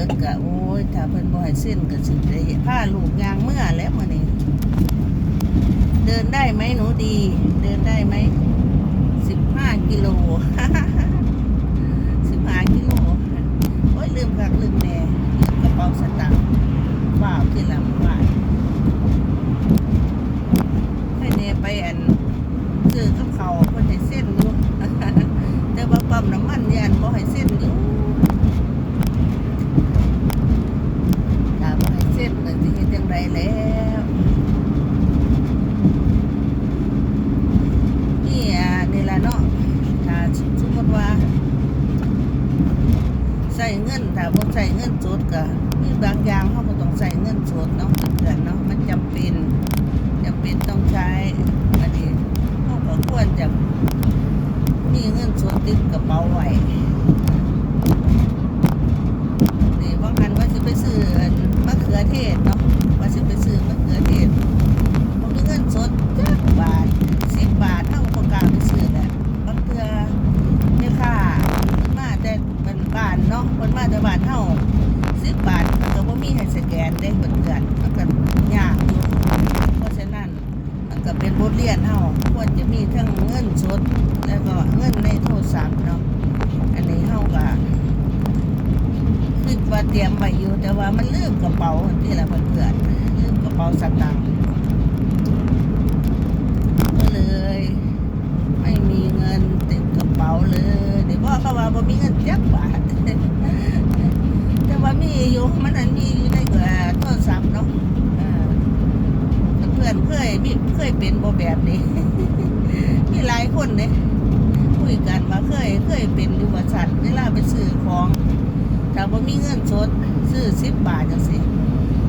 เบิดกะโอ้ยถ้าเพิ่นบ่ให้เส้นก็สิได้พาลูกยางเมื่อแล้วมื้อนี้เดินได้ไหมหนูดี เดินได้ไหม15กิโล 15กิโลโอ้ยลืมคักลืมแน่ลืมกระเป๋าสตางค์ว้าวที่หลังบ้านให้แน่ไปอันซื้อกับเขาวเพิ่นให้เส้นอยู่ แต่ว่าปั๊มน้ำมันยันบ่ให้เส้นอยู่ ถามว่าให้เส้นก็สิเฮ็ดจังไดแล้วนี่อะนี่ล่ะเนาะถ้าสมมติว่าใส่ เงินถ้าบ่ใส่เงินสดก็มีบางอย่างเขาก็ต้องใส่เงินสดเนาะเพื่อนเนาะมันจำเป็นจำเป็นต้องใช้อันนี้เขาก็ควรจะมีเงินสดติดกระเป๋าไว้ นี่ว่ากันว่าจะไปซื้ออันมะเขือเทศเนาะว่าจะไปซื้อมะเขือเทศผมมีเงินสดจักบาทสิบบาทเท่ากับกลางไปซื้อแหละบางเทื่อเนี่ยค่ะมาแต่เป็นบ้านเนาะคนมาแต่บ้านเท่าสิบบาทมันก็บ่มีให้สแกนได้เหมือนกันมันก็ยากอยู่เพราะฉะนั้นมันก็เป็นบทเรียนเท่า ควรจะมีทั้งเงินสดแล้วก็เงินในโทรศัพท์เนาะอันนี้เท่ากับคิดว่าเตรียมไว้อยู่แต่ว่ามันลืมกระเป๋าที่ละเพื่อนๆลืมกระเป๋าสตางค์ก็เลย ไม่มีเงินติดกระเป๋าเลยเดี๋ยวพ่อเขาว่าบ่มีเงินจักบาท แต่ว่ามีอยู่มันอันมีอยู่ในเกือโทรศัพท์เนาะเออเพื่อน เคยเคยเป็นบ่แบบนี้ มีหลายคนเนี่ยคุยกันว่าเคยเคยเป็นอยู่ว่าสัตว์เวลาไปซื้อของถ้าว่ามีเงินสดซื้อสิบบาทจังสิ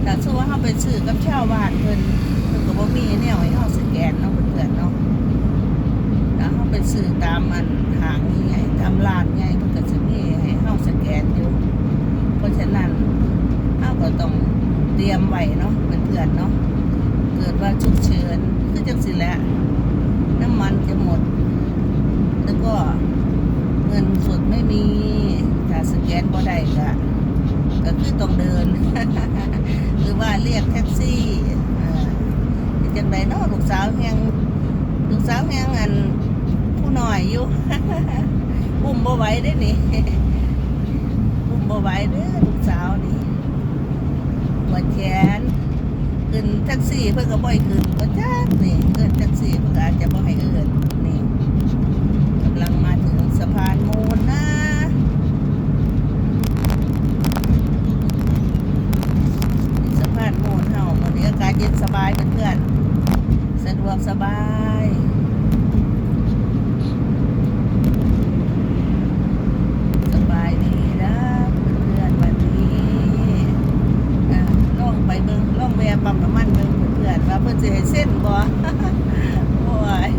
แต่ซื้อว่าเขาไปซื้อกับชาวบ้านเพิ่นเพิ่นก็บ่มีแนวให้เฮาสแกนเนาะเพื่อนๆเนาะถ้าเขาไปซื้อตามอันหางใหญ่ตามร้านใหญ่เพิ่นก็สิมีให้เฮาสแกนอยู่ เพราะฉะนั้นเฮาก็ต้องเตรียมไว้เนาะเพื่อนๆเนาะเกิดว่าฉุกเฉินคือจังสิ แหละน้ำมันจะหมด แล้วก็เงินสดไม่มีถ้าสแกนบ่ได้ก็ก็คือต้องเดิน หรือว่าเรียกแท็กซี่จังไดเนาะลูกสาวแฮงลูกสาวแฮงอันผู้หน้อยอยู่อุ้มบ่ไหวเด้นี่อุ้มบ่ไหวเด้อลูกสาวนี่ปวดแขน ขึ้นแท็กซี่เพิ่นก็บ่อยขึ้นก็จักนี่เอิ้นแท็กซี่เพิ่นอาจจะบ่ให้เอิ้นนี่กำลังมาถึงสะพานมูลนะสะพานมูนเฮาวันนี้อากาศเย็นสบายเพื่อนๆสะดวกสบาย สบายดีนะเพื่อนๆวันนี้อะล่องไปเบิ่งล่องแวะ ปั๊มน้ำมันเบิ่งเพื่อนว่าเพิ่นสิให้เส้นบ่โอ้ย